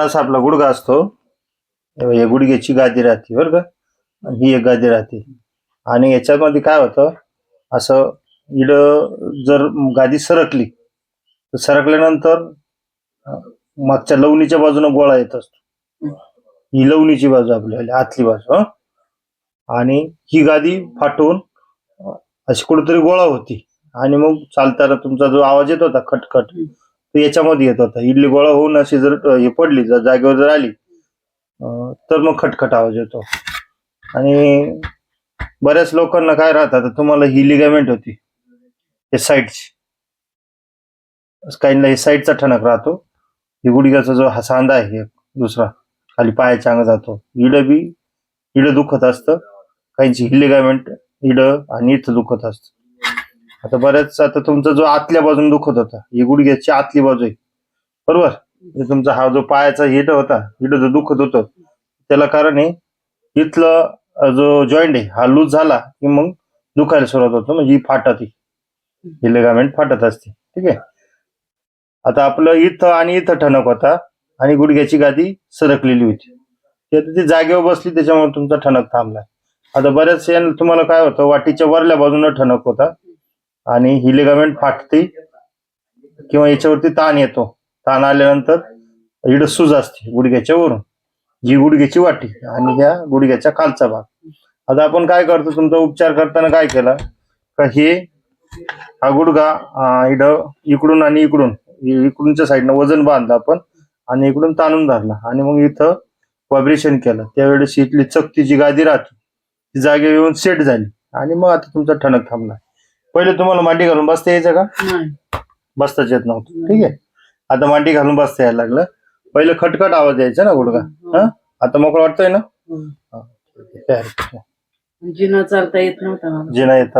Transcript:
असा आपला गुडघा असतो या गुडघ्याची गादी राहते बरं का? आणि ही एक गादी राहते. आणि याच्यामध्ये काय होतं असं इड जर गादी सरकली तर सरकल्यानंतर मागच्या लवणीच्या बाजूने गोळा येत असतो. ही लवणीची बाजू आपली आतली बाजू आणि ही गादी फाटून अशी कुठेतरी गोळा होती. आणि मग चालताना तुमचा जो आवाज येत होता खटखट तर याच्यामध्ये येत होता. इडली गोळा होऊन अशी जर हे पडली जर जागेवर जर आली तर मग खटखट आवाज येतो. आणि बऱ्याच लोकांना काय राहतं तर तुम्हाला ही लिगामेंट होती हे साईडची काहींना हे साईडचा ठणक राहतो. ही गुडघ्याचा जो हा सांधा आहे दुसरा खाली पायाच्या अंग जातो. इड बी इड दुखत असतं. काहींची ही लिगामेंट इड आणि इथं दुखत असतं. आता बऱ्याच आता तुमचा जो आतल्या बाजून दुखत होता ही गुडघ्याची आतली बाजू आहे. बरोबर? म्हणजे तुमचा हा जो पायाचा हिट होता हिट जो दुखत होतं त्याला कारण आहे इथलं जो जॉईंट आहे हा लूज झाला की मग दुखायला सुरुवात होतं. म्हणजे ही फाटत ही लिगामेंट फाटत असते. ठीक आहे? आता आपलं इथं आणि इथं ठणक होता आणि गुडघ्याची गादी सरकलेली होती. ती आता ती जागेवर बसली त्याच्यामुळे तुमचा ठणक थांबलाय आता बऱ्याच तुम्हाला काय होतं वाटीच्या वरल्या बाजूनं ठणक होता. आणि ही लिगामेंट फाटते किंवा याच्यावरती ताण येतो. ताण आल्यानंतर इड सूज असते गुडघ्याच्या वरून. जी गुडघ्याची वाटी आणि ह्या गुडघ्याचा खालचा भाग. आता आपण काय करतो? तुमचा उपचार करताना काय केला? का हे हा गुडघा इड इकडून आणि इकडून इकडूनच्या साईडनं वजन बांधलं आपण आणि इकडून ताणून धरला आणि मग इथं व्हायब्रेशन केलं. त्यावेळेस इथली चकती जी गादी राहते ती जागेवर येऊन सेट झाली आणि मग आता तुमचा ठणक थांबला पहिले तुम्हाला मांडी घालून बसता यायचं का? नाही. बसताच येत नव्हतं. ठीक आहे? आता मांडी घालून बसता यायला लागलं. पहिले खटखट आवाज यायचा ना गुडघा. हा. आता मोकळं वाटतंय ना? हं. हा, ठीक आहे. काय हरकत नाही. जिना चालता येत नव्हता मला. जे नाही येतं